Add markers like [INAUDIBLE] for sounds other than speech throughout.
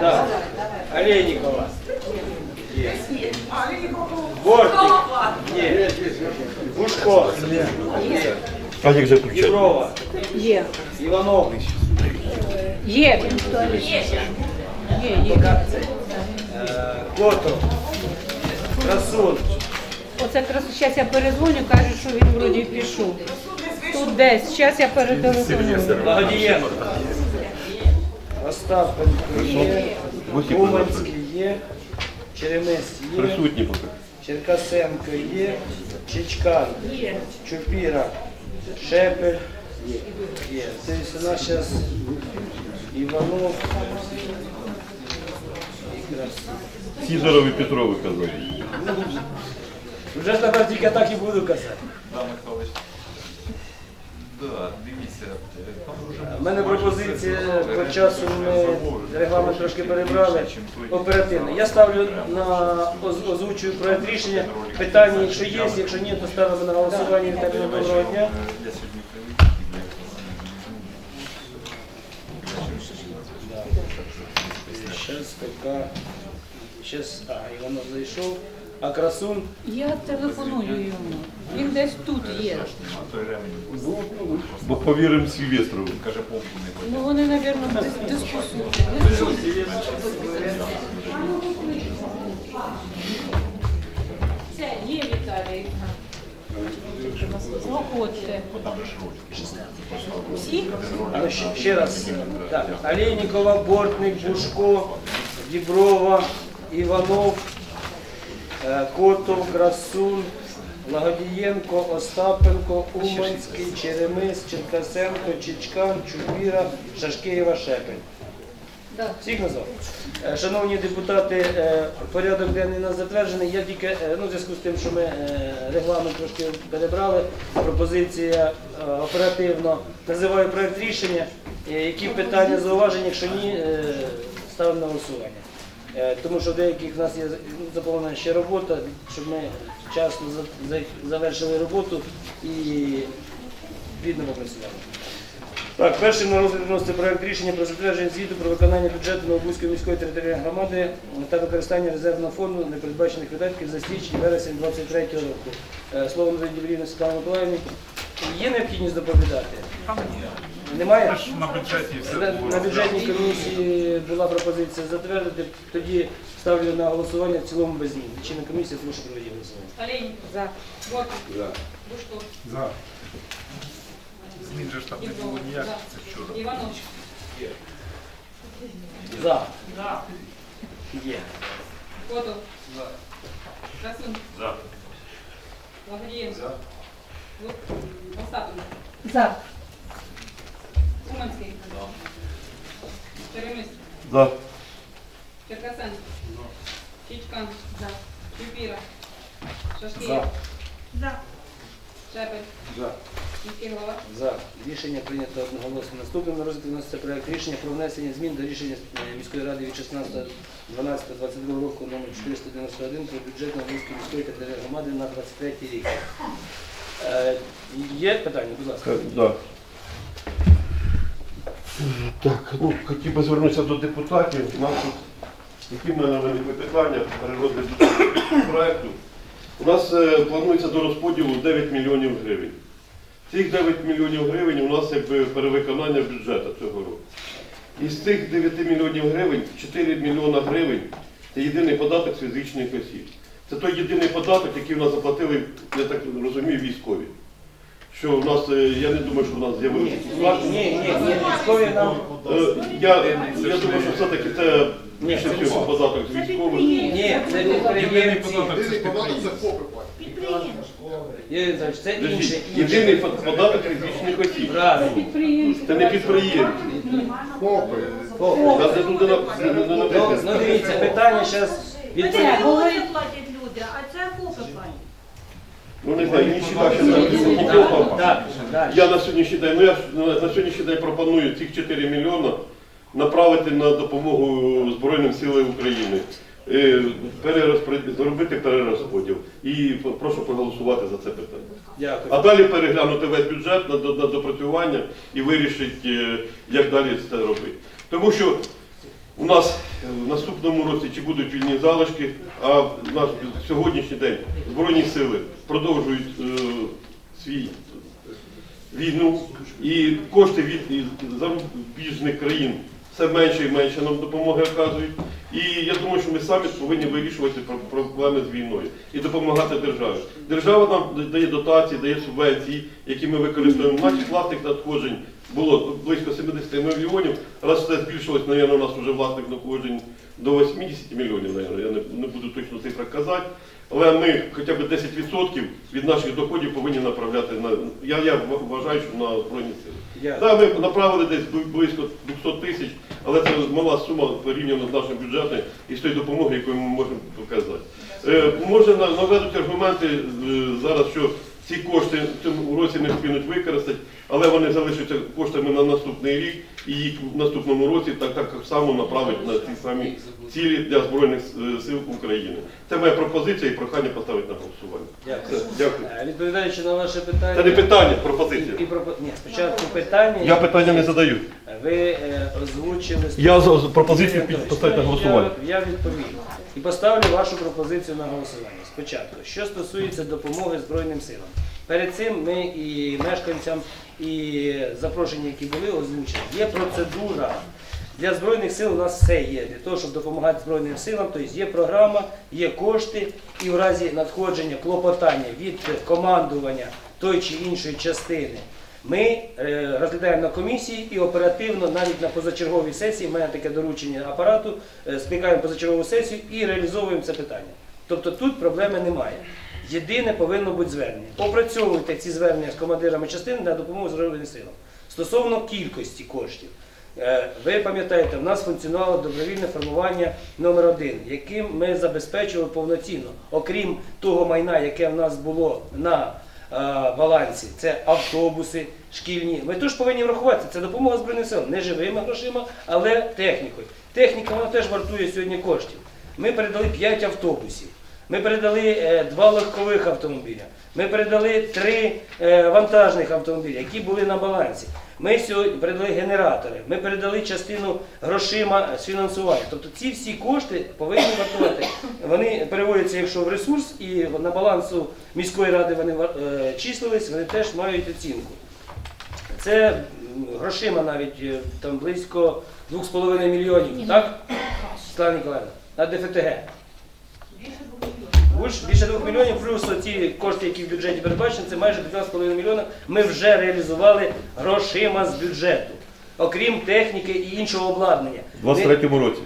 Так. Олейникова. Є. Бортник. Є. Бушко. Є. А як заключати? Єврова. Є. Іванов. Є. Він в туалеті. Є, є. Е, Котов. Красун. Оце зараз я перезвоню, кажуть, що він вроді пішов. Тут десь. Зараз я перетелефоную. Благодієнко. Остапенко є. Уманський є. Черемис є. Присутні поки. Черкасенко є. Чичкан. Чупіра. Шепель. Є. Тобто у нас зараз Іванов. І Красун. Сідоров і Петрови казали. Вже тепер тільки так і буду казати. Да, Михайлович. Да, дивіться, е, там вже У мене пропозиція по часу ми регламент трошки перебрали оперативно. Я ставлю на озвучую проект рішення. Питання, якщо є, якщо ні, то ставимо на голосування. Віталіна, доброго дня. Зараз поки. Зараз, а, Іванов зайшов. А красун Я телефоную йому. Він десь тут є. А той. Бо повіримо Сільвестрову. Каже, помпу не. Ну вони, мабуть, дис- дискусують. Це є Віталій. Заходьте. Всі? Ну, ще, ще раз. Так, Олейникова, Бортник, Бушко, Діброва, Іванов, е, Котов, Красун, Лагодієнко, Остапенко, Уманський, Черемис, Черкасенко, Чичкан, Чупіра, Шашкеєва, Шепель. Всіх назвав. Е, Шановні депутати, е, порядок денний нас затверджений. Я тільки, е, ну, в зв'язку з тим, що ми е, регламент трошки перебрали, пропозиція е, оперативно називаю проект рішення. Е, Які питання, зауваження, якщо ні, е, ставимо на голосування. Е, Тому що в деяких в нас є заповнена ще робота, щоб ми вчасно за- за- завершили роботу і відно попрацювали. Так, першим на розгляд вноситься проект рішення про затвердження звіту про виконання бюджету Новобузької міської територіальної громади та використання резервного фонду непередбачених видатків за січень вересень 23 року. Е, Слово надається Дібрівна Світлана Миколаївні. Є необхідність доповідати? Немає? На бюджеті все На, було на бюджетній комісії була пропозиція затвердити, тоді ставлю на голосування в цілому без змін. Чинна комісія, прошу проведіть голосування. Олейник. За. Бортник. Бушко. За. Змін же ж там не було ніяких, це вчора. Іванов. За. За. Є. Котов. Красун. За. Лагодієнко. Остапенко. За. Уманський. Черемис. За. Черкасенко. Чичкан. За. Чупіра. За. Шашкієв. За. Шепель. За. Міський голова. За. Рішення прийнято одноголосно. Наступним на розгляд вноситься проект рішення про внесення змін до рішення е, міської ради від 16.12.22 року номер 491 про бюджет Новинської міської територіальної громади на 23 рік. Е, Є питання, будь ласка. Е, Да. Так, ну хотів би звернутися до депутатів. У нас тут які в мене виникли питання перероди проекту. У нас е, планується до розподілу 9 мільйонів гривень. Цих 9 мільйонів гривень у нас якби перевиконання бюджету цього року. Із цих 9 мільйонів гривень 4 мільйона гривень це єдиний податок з фізичних осіб. Це той єдиний податок, який у нас заплатили, я так розумію, військові. Що у нас, е, я не думаю, що у нас Ні, з'явилися. ні, ні, ні, військові нам. Е, Я, я думаю, що все-таки це більше Ні, всього податок з військових. Ні, це Єдиний підприємці. податок це підприємство. Юрій Віталійович, це інше. Подождіть. Єдиний под- податок фізичних осіб. Правильно. Це не підприємці. О, Нас не туди на- не- не Ну, написано. ну дивіться, питання зараз Це відповідь. платять люди, а це. Ну не знаю, не Так, так. Я на сьогоднішній день, ну я ж на на сьогоднішній день пропоную цих 4 мільйона направити на допомогу Збройним силам України. Е, перерозпоряд- Зробити перерозподіл. І п- прошу проголосувати за це питання. Дякую. А далі переглянути весь бюджет на, до- на допрацювання і вирішити, е, як далі це робити. Тому що У нас е, в наступному році чи будуть вільні залишки, а наш сьогоднішній день Збройні сили продовжують е, свій війну і кошти від зарубіжних країн все менше і менше нам допомоги оказують. І я думаю, що ми самі повинні вирішувати проблеми з війною і допомагати державі. Держава нам дає дотації, дає субвенції, які ми використовуємо. Наших власних надходжень було близько 70 мільйонів. Раз це збільшилось, мабуть, у нас вже власних надходжень до 80 мільйонів, мабуть, я не, буду точно цифра казати. Але ми хоча б 10% від наших доходів повинні направляти на. Я, я вважаю, що на Збройні сили. Дякую. Так, ми направили десь близько 200 тисяч, але це мала сума порівняно з нашим бюджетом і з тої допомоги, яку ми можемо показати. Е, може наведуть аргументи е, зараз, що ці кошти в цьому році не встигнуть використати, але вони залишаться коштами на наступний рік і їх в наступному році так, так само направить на ті самі цілі для Збройних е, сил України. Це моя пропозиція і прохання поставити на голосування. Дякую. Все, Дякую. Е, Відповідаючи на ваше питання. Це не питання, пропозиція. і пропо- Ні, спочатку питання. Я питання не задаю. Ви е, озвучили Я пропозицію під- поставити на голосування. Я, я відповім. І поставлю вашу пропозицію на голосування. Спочатку, що стосується допомоги Збройним силам. Перед цим ми і мешканцям, і запрошені, які були, озвучили. Є процедура. Для Збройних сил у нас все є. Для того, щоб допомагати Збройним силам, тобто є програма, є кошти, і в разі надходження клопотання від командування тої чи іншої частини ми е, розглядаємо на комісії і оперативно, навіть на позачерговій сесії, в мене таке доручення апарату, е, скликаємо позачергову сесію і реалізовуємо це питання. Тобто тут проблеми немає. Єдине повинно бути звернення. Опрацьовуйте ці звернення з командирами частин на допомогу Збройним силам. Стосовно кількості коштів. Е, Ви пам'ятаєте, в нас функціонувало добровільне формування номер один, яким ми забезпечували повноцінно, окрім того майна, яке в нас було на е, балансі, це автобуси шкільні. Ми теж повинні врахувати, це допомога Збройним силам, не живими грошима, але технікою. Техніка вона теж вартує сьогодні коштів. Ми передали 5 автобусів. Ми передали е, два легкових автомобіля. Ми передали три е, вантажних автомобіля, які були на балансі. Ми сьогодні передали генератори. Ми передали частину грошима з фінансування. Тобто ці всі кошти повинні вартувати. Вони переводяться, якщо в ресурс, і на балансу міської ради вони е, числились, вони теж мають оцінку. Це грошима навіть е, там близько 2,5 мільйонів, так? Світлана Ніколаївна, на ДФТГ. Більше- Більше 2 мільйонів, плюс ті кошти, які в бюджеті передбачені, це майже 15,5 мільйона. Ми вже реалізували грошима з бюджету, окрім техніки і іншого обладнання. У 23-му році.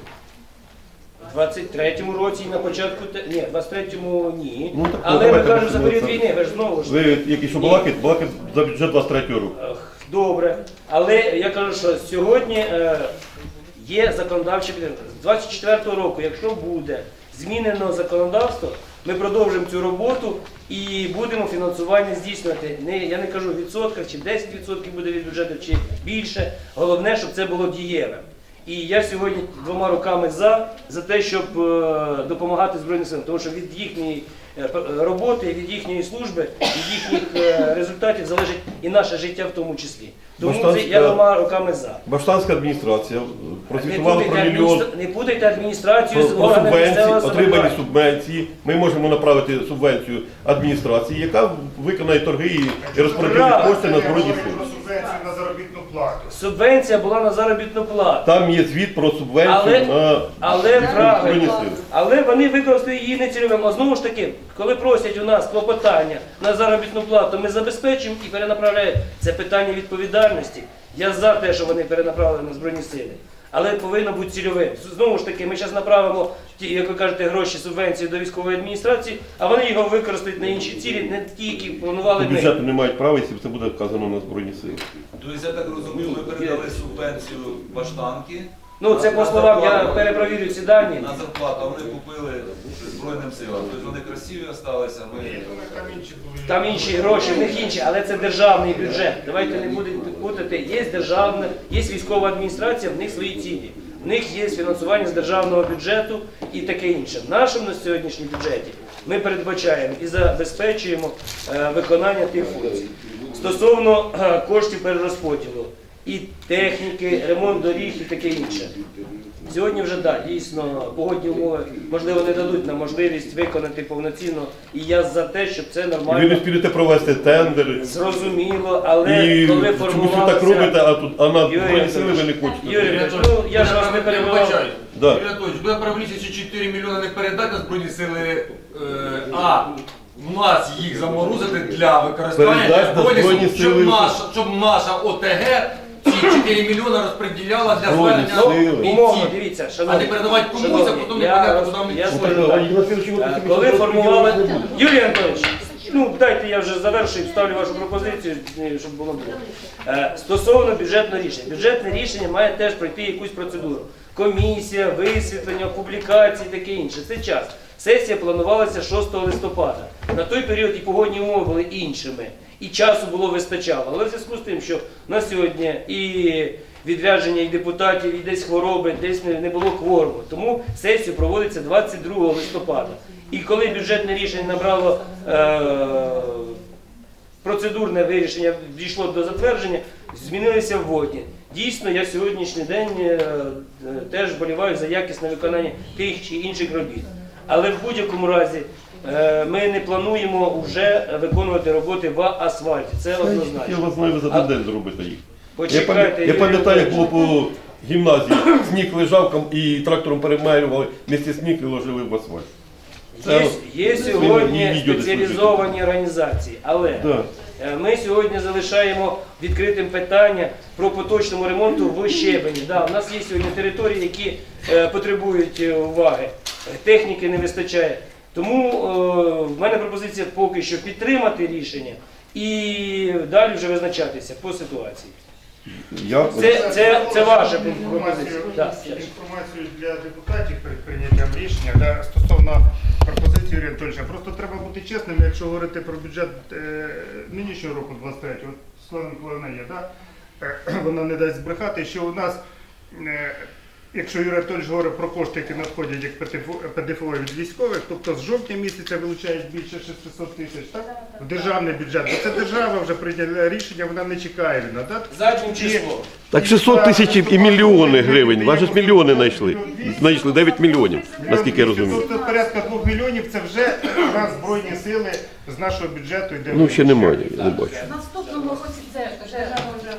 У 23-му році і на початку те- ні, в 23-му ні. Ну, так, Але ми давайте кажемо за почнемо період це. війни, ви ж знову ж. Ви які що балакаєте, балакаєте за бюджет 23 року. Ех, Добре. Але я кажу, що сьогодні е, є законодавча підтримка. З 24 року, якщо буде змінено законодавство, ми продовжимо цю роботу і будемо фінансування здійснювати. Не, я не кажу в відсотках, чи 10% буде від бюджету, чи більше. Головне, щоб це було дієве. І я сьогодні двома руками за, за те, щоб е, допомагати Збройним силам, тому що від їхньої е, е, роботи, від їхньої служби, від їхніх результатів залежить і наше життя в тому числі. Тому це я двома руками за. Баштанська адміністрація прозвітувала про мільйон не путайте адміністрацію з органами місцевого отримані субвенції. Ми можемо направити субвенцію адміністрації, яка виконає торги і, розподілить кошти на збройні сили. Заробітну плату. Субвенція була на заробітну плату. Там є звіт про субвенцію Але- на Але збройні правильно. сили. Але вони використали її нецільовим. А знову ж таки, коли просять у нас клопотання на заробітну плату, ми забезпечуємо і перенаправляємо. Це питання відповідальності. Я за те, що вони перенаправили на Збройні сили. Але повинно бути цільовим. Знову ж таки, ми зараз направимо ті, як ви кажете, гроші субвенції до військової адміністрації, а вони його використають на інші цілі, не ті, які планували До ми. бюджету не мають права, якщо це буде вказано на збройні сили. Тобто, я так розумію, ми передали субвенцію баштанки. Ну це по словам, я перепровірю ці дані. На зарплату, вони купили Збройним силам. Тобто вони красиві залишилися, ми... Там інші були. Там інші гроші, в них інші, але це державний бюджет. Давайте не будемо путати. Є державна, є військова адміністрація, в них свої цілі. В них є фінансування з державного бюджету і таке інше. В нашому на сьогоднішньому бюджеті ми передбачаємо і забезпечуємо е, виконання тих функцій. Стосовно е, коштів перерозподілу і техніки, ремонт доріг і таке інше. Сьогодні вже да, дійсно погодні умови можливо не дадуть нам можливість виконати повноцінно. І я за те, щоб це І ви не нормально спілите провести тендери. зрозуміло, але І коли чомусь ви так робите, а тут а на Юрій сили ви не хочете. Юрій ну я ж вас не перебував. Вибачаю. Да. Юрій Анатолійович, буде правильніше, що 4 мільйони не передати на Збройні сили, е, а в нас їх заморозити для використання Передати на для Збройних щоб наша, щоб наша ОТГ 4 мільйони розподіляла для звернення Сили. Умовно, бійців. дивіться, А шановні. не передавати комусь, а потім непонятно, куди ми я Е, Коли формували. Юрій Анатолійович, ну дайте я вже завершую, ставлю вашу пропозицію, е, щоб було було. Е, Стосовно бюджетного рішення. Бюджетне рішення має теж пройти якусь процедуру. Комісія, висвітлення, публікації, таке інше. Це час. Сесія планувалася 6 листопада. На той період і погодні умови були іншими, і часу було вистачало. Але в зв'язку з тим, що на сьогодні і відрядження і депутатів, і десь хвороби, десь не, було кворуму. Тому сесія проводиться 22 листопада. І коли бюджетне рішення набрало е, процедурне вирішення, дійшло до затвердження, змінилися вводні. Дійсно, я сьогоднішній день е, е, теж вболіваю за якісне виконання тих чи інших робіт. Але в будь-якому разі ми не плануємо вже виконувати роботи в асфальті. Це Я однозначно. вас знаю, ви за один день зробите їх. Почекайте, я пам'ятаю, як було по гімназії. Сніг лежав і трактором перемелювали, місті сніг і ложили в асфальт. Є, є сьогодні спеціалізовані організації, але. Е, Ми сьогодні залишаємо відкритим питання про поточному ремонту в щебені. Да, у нас є сьогодні території, які е, потребують е, уваги. Е, Техніки не вистачає. Тому е, в мене пропозиція поки що підтримати рішення і далі вже визначатися по ситуації. Я Це, це, це ваша пропозиція. Інформацію для депутатів перед прийняттям рішення да, стосовно пропозиції Юрія Анатольовича. Просто треба бути чесним, якщо говорити про бюджет е, нинішнього року, 23-го, от Слава Миколаївна є, да? Е, [CLEARS THROAT] вона не дасть збрехати, що у нас, е, якщо Юрій Анатольович говорить про кошти, які надходять як ПДФО від військових, тобто з жовтня місяця вилучають більше 600 тисяч, так? В державний бюджет. Бо це держава вже прийняла рішення, вона не чекає від нас, так? Заднім числом. Так 600 тисяч і мільйони гривень. Ваші ж мільйони знайшли. Знайшли 9 мільйонів, наскільки я розумію. Тобто порядка 2 мільйонів це вже у нас збройні сили з нашого бюджету йде. Ну ще немає, я не бачу. Наступного року це вже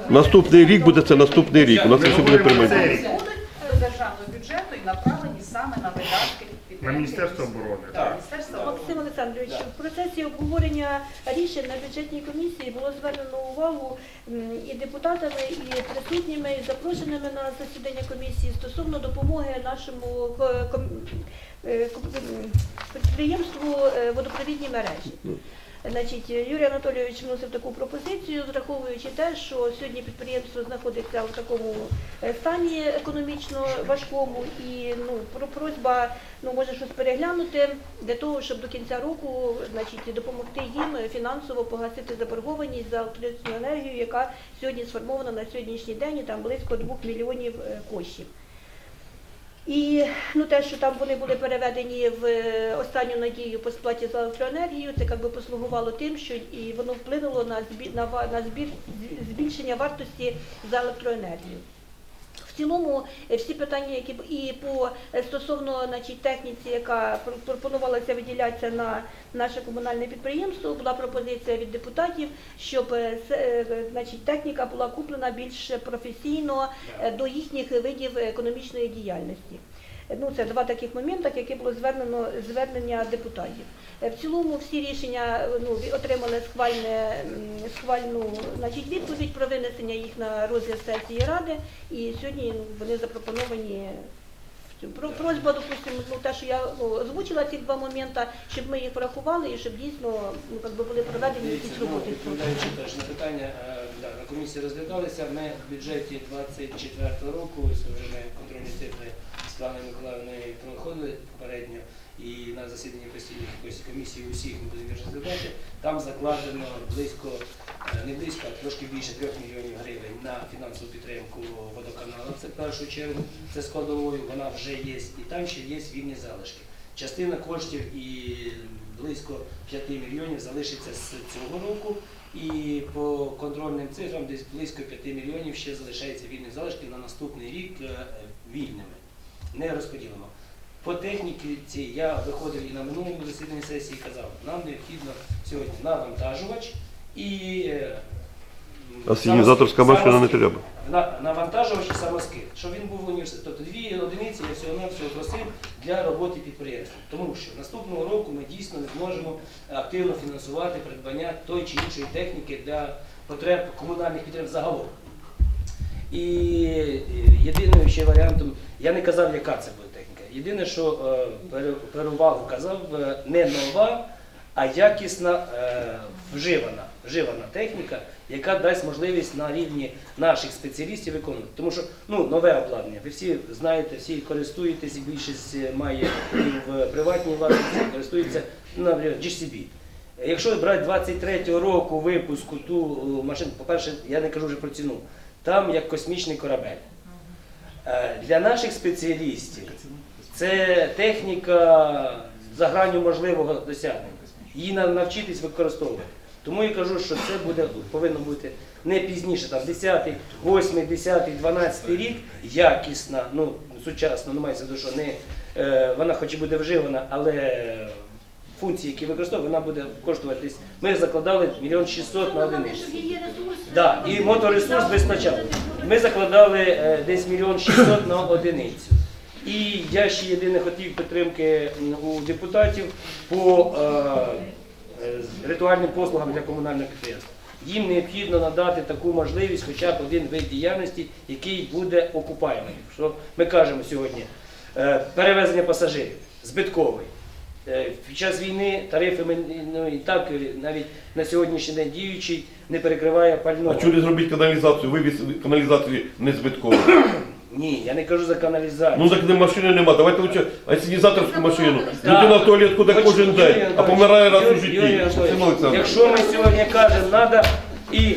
Наступний рік буде це наступний рік. У нас ще буде приймати. Цей рік. будуть до державного бюджету і направлені саме на видатки На Міністерство оборони. Так. Максим Олександрович, в процесі обговорення рішень на бюджетній комісії було звернено увагу м, і депутатами, і присутніми, і запрошеними на засідання комісії стосовно допомоги нашому ком- е, ком- м, підприємству е, водопровідні мережі. Значить, Юрій Анатолійович вносив таку пропозицію, зраховуючи те, що сьогодні підприємство знаходиться в такому е, стані економічно важкому, і ну про просьба ну може щось переглянути для того, щоб до кінця року, значить, допомогти їм фінансово погасити заборгованість за електричну енергію, яка сьогодні сформована на сьогоднішній день, і там близько 2 мільйонів е, коштів. І ну, те, що там вони були переведені в е, останню надію по сплаті за електроенергію, це якби послугувало тим, що і воно вплинуло на збір на, збір збільшення вартості за електроенергію. В цілому е, всі питання, які і по е, стосовно значить, техніці, яка пропонувалася виділятися на наше комунальне підприємство, була пропозиція від депутатів, щоб е, значить, техніка була куплена більш професійно до їхніх видів економічної діяльності. Ну, це два таких моменти, які було звернено звернення депутатів. Е, В цілому всі рішення е, ну, отримали схвальне, схвальну значить, відповідь про винесення їх на розгляд сесії ради, і сьогодні вони запропоновані. просьба, допустимо, ну те, що я ну, озвучила ці два моменти, щоб ми їх врахували і щоб дійсно ну, були проведені якісь ну, роботи. відповідаючи теж на питання, е, да, на комісії розглядалися. Ми в бюджеті 24 року, ось вже ми контрольні цифри з Планою Миколаївною проходили попередньо, і на засіданні постійних якоїсь комісії усіх ми будемо розглядати. Там закладено близько, е, не близько, а трошки більше 3 мільйонів гривень на фінансову підтримку водоканалу. Це в першу чергу, це складовою, вона вже є, і там ще є вільні залишки. Частина коштів і близько 5 мільйонів залишиться з цього року. І по контрольним цифрам десь близько 5 мільйонів ще залишається вільних залишків на наступний рік е, вільними. не розподілимо. По техніці я виходив і на минулому засіданні сесії казав, нам необхідно сьогодні навантажувач і е, А синізаторська машина не треба. На, навантажувач і самоскид. Щоб він був в університеті. Тобто дві одиниці я всього навсього просив для роботи підприємства. Тому що наступного року ми дійсно не зможемо активно фінансувати придбання тої чи іншої техніки для потреб комунальних підприємств загалом. І е, єдиним ще варіантом, я не казав, яка це буде. Єдине, що е, перевагу казав, е, не нова, а якісна е, вживана, вживана техніка, яка дасть можливість на рівні наших спеціалістів виконувати. Тому що ну, нове обладнання, ви всі знаєте, всі користуєтесь, більшість має в приватній власності, користуються, ну, наприклад, GCB. Якщо брати 23-го року випуску ту машину, по-перше, я не кажу вже про ціну, там як космічний корабель. Для наших спеціалістів це техніка за гранню можливого досягнення. Її нам навчитись використовувати. Тому я кажу, що це буде, повинно бути не пізніше, там 10, 8, 10, 12 рік, якісна, ну, сучасна, ну мається виду, що не, е, вона хоч і буде вживана, але функції, які використовує, вона буде коштувати десь. Ми закладали мільйон 600 на одиницю. Да, і моторесурс вистачав. Ми закладали е, десь мільйон 600 на одиницю. І я ще єдине хотів підтримки у депутатів по е, е, ритуальним послугам для комунального підприємства. Їм необхідно надати таку можливість, хоча б один вид діяльності, який буде окупаємий. Що ми кажемо сьогодні? Е, перевезення пасажирів збитковий. Е, Під час війни тарифи ну, і так навіть на сьогоднішній день діючий не перекриває А пального. чого не зробити каналізацію? Вивіз каналізації не збитково. Ні, я не кажу за каналізацію. Ну так не машини нема. Давайте лучше асенізаторську машину. Так. Людина в туалет куди Хоч- кожен Юрій день, а Анатолійович, помирає раз у Юрій- житті. Анатолійович, Максим Олександрович. Якщо ми сьогодні кажемо, треба і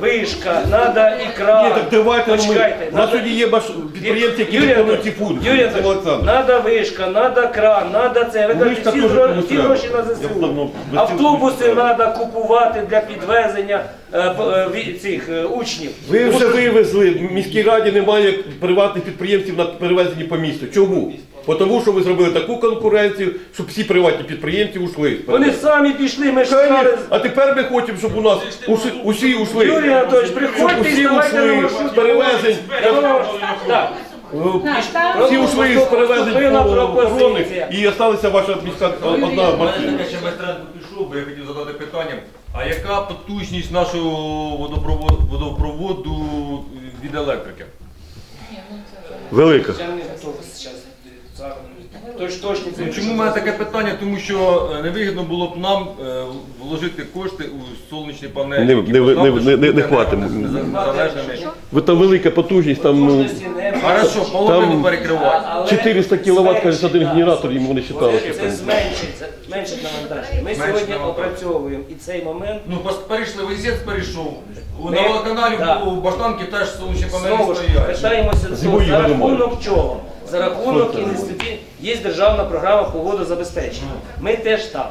вишка, треба і Ні, так давайте ну, ми. Почекайте, У нас надо- сьогодні є маш... підприємці, які Юрій виконують ці функції. Юрій Анатолійович, Олександрович. Надо вишка, надо кран, надо це. Ви Ну, кажете, вишка всі, теж гро- комусь всі треба. гроші на Я ЗСУ. без Автобуси цього- треба купувати для підвезення е, п- е, ві- цих е, учнів. Ви вже вивезли, в міській раді немає приватних підприємців на перевезенні по місту. Чому? Тому що ви зробили таку конкуренцію, щоб всі приватні підприємці ушли. Вони самі пішли, ми ж. А тепер ми хочемо, щоб у нас усі, усі ушли. Юрій Анатолійович, приходьте і усі ставайте на ушли маршрут. з перевезень. Так. Всі ушли з перевезень Поступила по пропозиція. і залишилася ваша міська одна У мене машина. таке ще майстренко пішов, бо я хотів задати питання. А яка потужність нашого водопроводу, водопроводу від електрики? Велика. Я не готовий зараз. зараз. Точ, точні Ну. Чому в мене таке питання? Тому що е, невигідно було б нам е, вложити кошти у сонячні панелі. Не- які не- не- поставили, не- щоб не- не бути незалежними. Ви там велика потужність, там ну, Потужності немає. Хорошо, половину Там- перекривати. Але 400 кВт, кажуть, один генератор, їм вони считали, Це що там. зменшить, це зменшить навантаження. Ми Зменшить сьогодні навантаження. опрацьовуємо і цей момент. Ну, пос- перейшли, Войсець перейшов. У Ми- на водоканалі Да. у Баштанки теж сонячні панелі Знову ж стоять. питаємося до Зимою за рахунок чого? За рахунок Сонце. інвестицій. Є державна програма по водозабезпеченню. Ми теж там.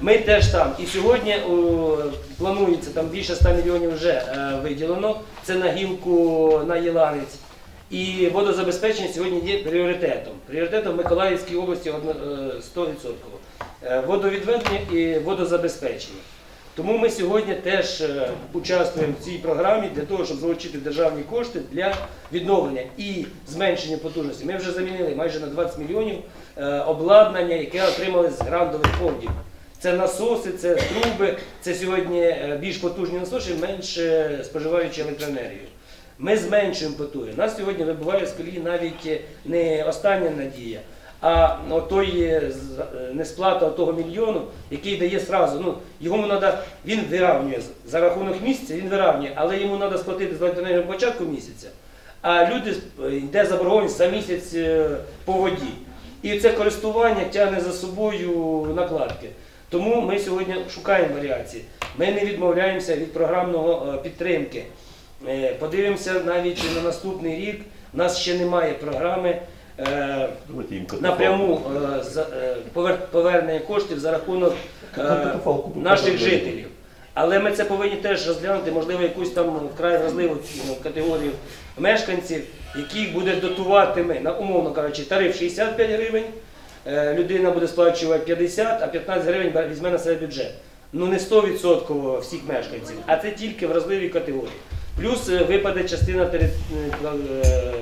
Ми теж там. І сьогодні о, планується там більше 100 мільйонів вже е, виділено. Це на гілку на Єланець. І водозабезпечення сьогодні є пріоритетом. Пріоритетом Миколаївській області е, 100%. Е, Водовідведення і водозабезпечення. Тому ми сьогодні теж е, участвуємо в цій програмі для того, щоб залучити державні кошти для відновлення і зменшення потужності. Ми вже замінили майже на 20 мільйонів е, обладнання, яке отримали з грантових фондів. Це насоси, це труби, це сьогодні е, більш потужні насоси, менш е, споживаючи електроенергію. Ми зменшуємо потуги. Нас сьогодні вибиває з колії навіть не остання надія, а той е, з- е, несплата того мільйону, який дає сразу. Ну, йому треба, він виравнює з- за рахунок місяця, він виравнює, але йому треба сплатити на початку місяця. А люди е, йде заборгованість за місяць по воді. І це користування тягне за собою накладки. Тому ми сьогодні шукаємо варіації. Ми не відмовляємося від програмного підтримки. Подивимося навіть на наступний рік. У нас ще немає програми напряму е, за- е, повер- повернення коштів за рахунок е, наших жителів. Але ми це повинні теж розглянути, можливо, якусь там вкрай вразливу ну, категорію мешканців, яких буде дотувати ми, на умовно кажучи, тариф 65 гривень, е, людина буде сплачувати 50, а 15 гривень візьме на себе бюджет. Ну не 100% всіх мешканців, а це тільки вразливі категорії. Плюс е, випаде частина е, е,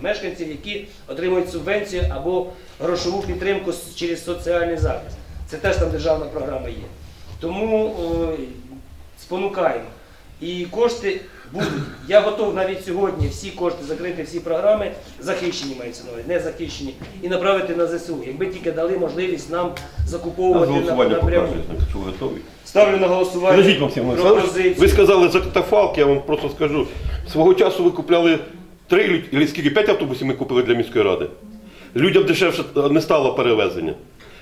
мешканців, які отримують субвенцію або грошову підтримку через соціальний захист. Це теж там державна програма є. Тому спонукаємо. І кошти будуть. Я готов навіть сьогодні всі кошти закрити, всі програми захищені мається на увазі, не захищені, і направити на ЗСУ. Якби тільки дали можливість нам закуповувати на- голосування напряму. покажуть, що ви готові. Ставлю на голосування Подождіть, Максим Олександрович, пропозицію. ви сказали за катафалки, я вам просто скажу. Свого часу ви купляли три лю- или скільки, п'ять автобусів ми купили для міської ради. Людям дешевше не стало перевезення.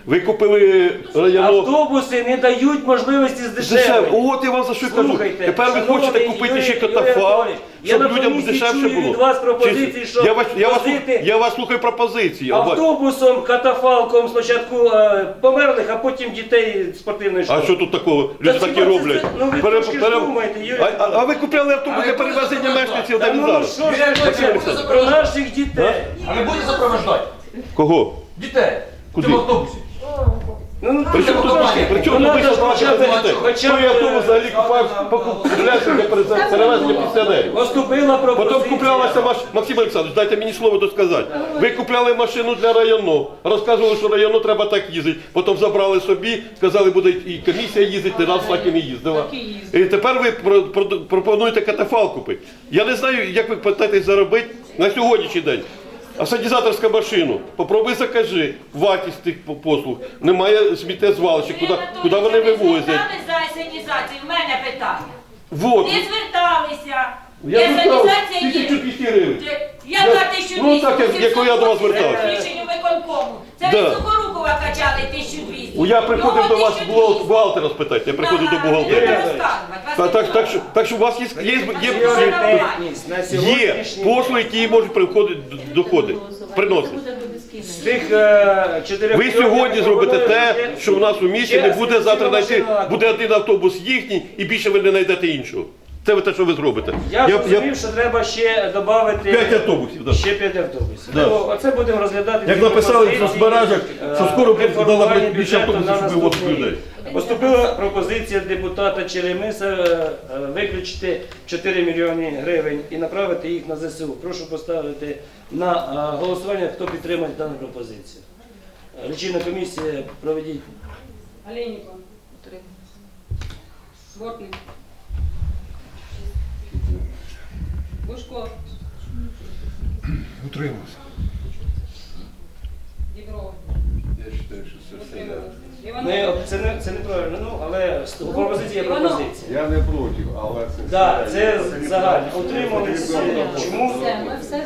Ви купили районо. Автобуси не дають можливості здешевити. От я вам за що кажу. Слухайте, Тепер ви шановний хочете купити ще Юрій- Юрій катафалк, Анатолійович, я щоб на людям комісії дешевше чую було. від вас пропозиції, Чи- що я, вас, я, вас, возити- я вас слухаю пропозиції. а ви- Автобусом, катафалком спочатку е, померлих, а потім дітей спортивної школи. А що тут такого? Люди Та такі це- роблять. це- ну ви Пере- трошки ж пере- думайте, Юрій а, а, а ви купляли автобус для перевезення мешканців Та ну зараз. що ж Юрій ви Анатолійович, це? буде про наших дітей. А ви будете запроважати? Кого? Дітей. Куди? В автобусі. Ну, ну, При чому тут чому Ну, тут надо вийшов хоча б- дітей? хоча Той автобус взагалі купав покупляти для перевезення пенсіонерів. Поступила пропозиція. Потім куплялася маш... Максим Олександрович, дайте мені слово досказати. Ви купляли машину для району, розказували, що району треба так їздити. Потім забрали собі, сказали, буде і комісія їздити, раз так і не їздила. Так і тепер ви про- про- пропонуєте катафал купити. Я не знаю, як ви питаєтесь заробити на сьогоднішній день. А санізаторська машину, попробуй закажи вартість тих послуг. Немає сміттєзвалища, куди, куди вони вивозять. звертались за асенізацію? В мене питання. Вот. Не зверталися. Я звертав є. 1200 гривень. Я на 1200. Ну, так, як- як я до вас звертався. Рішенню виконкому. Це Да. ви Сухорукова качали 1200. Ну, Я приходив Його до вас 1200. бухгалтера спитати, я приходив до Ага, бухгалтера. розказувати, вас Так, так, так, що, так що у вас є, є, є, є, Пріоритетність на є сьогоднішній послуги, які можуть приходити до- доходи, приносити. З тих е, чотирьох Ви мільйонів сьогодні зробите пропонуємо те, ще- що в нас у місті ще не буде завтра знайти, буде один автобус їхній і більше ви не знайдете іншого. Це ви те, що ви зробите. Я зрозумів, що треба ще додати П'ять автобусів, да. Ще п'ять автобусів. Да. Ну, оце будемо розглядати. Як написали в соцмережах, е, що скоро буде формуванні більше автобусів, щоб вивозити людей. Поступила пропозиція депутата Черемиса е, е, виключити 4 мільйони гривень і направити їх на ЗСУ. Прошу поставити на е, голосування, хто підтримує дану пропозицію. Лічильна комісія, проведіть. Олейникова. Бортник. Бушко. Утримався. Дібров. Я вважаю, що це все. Не, Іванов. це, не, це неправильно, ну, але з- пропозиція є пропозиція. Я не проти, але це Так, це загально. Утримались. е, Чому?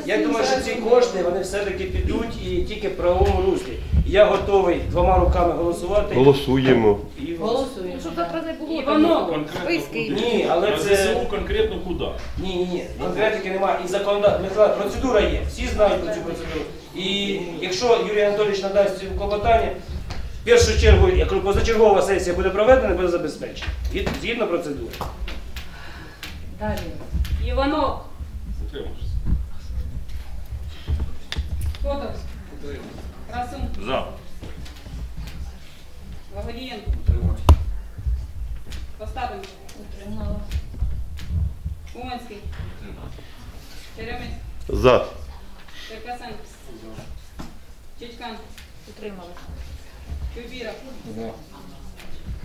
Я думаю, що ці кошти вони все-таки підуть і тільки в правовому руслі. Я готовий двома руками голосувати. Голосуємо. І Голосуємо. Щоб завтра не було Іванов. списки. Ні, але це конкретно куди? ні, ні, ні. Конкретики немає. І законодавство процедура є. Всі знають про цю процедуру. І якщо Юрій Анатолійович надасть цю клопотання, в першу чергу, як позачергова сесія буде проведена, буде забезпечена. Від- Згідно процедури. Далі. Іванов. Утримався. Котовськ. Красун. За. Вагодієнко. Остапенко. Уманський. Черемець. За. Черкасенко. Чичкан. Утримали. Чубіра.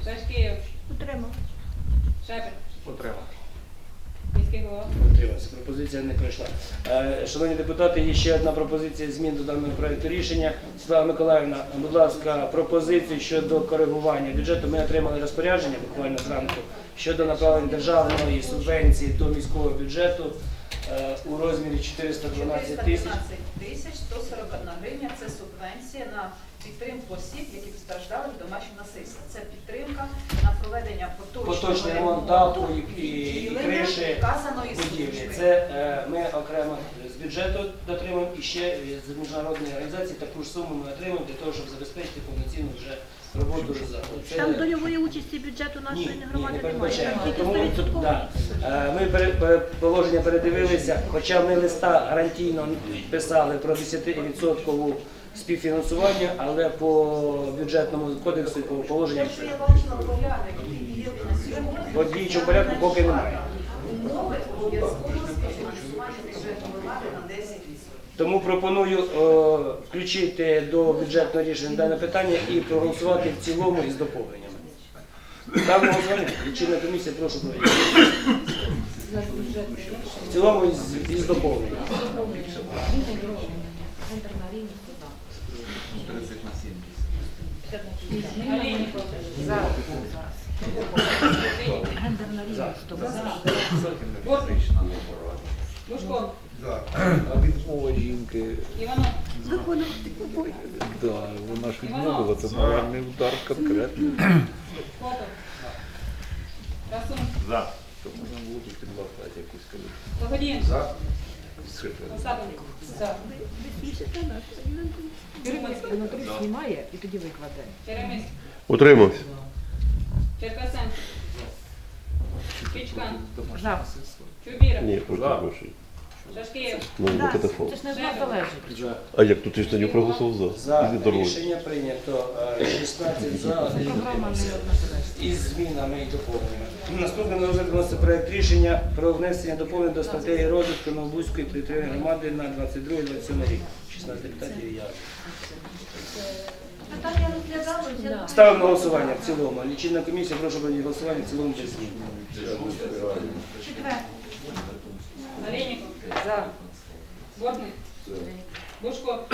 Шашкеєв. Утримала. Шепер. Утримав. Міський голова. Утримався. Пропозиція не пройшла. Е, Шановні депутати, є ще одна пропозиція змін до даного проекту рішення. Світлана Миколаївна, будь ласка, пропозицію щодо коригування бюджету. Ми отримали розпорядження буквально зранку щодо направлення державної субвенції до міського бюджету е, у розмірі 412 тисяч. 412 тисяч 141 гривня це субвенція на підтримку осіб, які постраждали від домашнього насильства. Це підтримка на проведення поточного Поточний ремонт даху і- і- і криші вказаної будівлі. служби. Це е, ми окремо з бюджету отримуємо і ще з міжнародної організації таку ж суму ми отримуємо для того, щоб забезпечити повноцінну вже роботу закладу. Це- Там дольової участі бюджету ні, нашої ні, не громади немає. передбачаємо. Тільки Тому 100%. да. Е, ми пере- пере- положення передивилися, хоча ми листа гарантійно писали про 10% співфінансування, але по бюджетному кодексу і по положенням Якщо я вам направляю, які є на сьогодні, по діючому порядку поки немає. умови обов'язково співфінансування бюджету громади на 10%. Тому пропоную е, включити до бюджетного рішення дане питання і проголосувати в цілому із доповненнями. Ставлю на голосування. Лічильна комісія, прошу провести. В цілому із, із доповненням. Олейников. За. Бортник. Бушко. А відмова жінки, Іванов. да, вона ж відмовила, це моральний удар конкретний. Котов. Красун. За. То можна було тут підлатати якусь коли. Погодін. За. За. Кириманський. Знімає і тоді викладає. Черемис. Утримався. Черкасенко. Чичкан. За. Чубіра. Ні, проти Ну, телефон. Це ж не нас залежить. А як тут ж тоді проголосував за? За Іди дорогою. рішення прийнято е, 16 за один Програма не утримався. одна залежить. із змінами і доповненнями. Наступним на розгляд вноситься проект рішення про внесення доповнень до стратегії розвитку Новобузької територіальної громади на 22-27 рік. 16 депутатів і я. Питання розглядалося. Ставимо на голосування в цілому. Лічильна комісія, прошу провести голосування в цілому без змін. Четвер. За. Бортник. Бушко.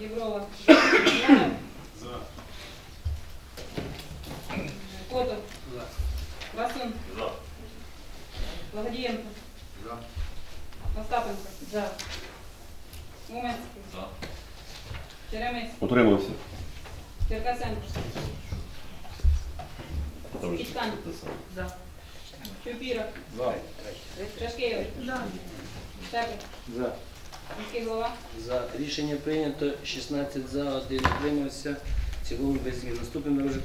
Єврова. Іванов. Котов. Красун. Благодієнко. Остапенко. За. Уманський. Черемис. Утримався. Черкасенко. Кічкан. За. Чупіра. За. Шашкевич. Шепет. За. Міський голова. За. Рішення прийнято 16 за, 1 утримався. В цілому без змін. Наступний на розгляд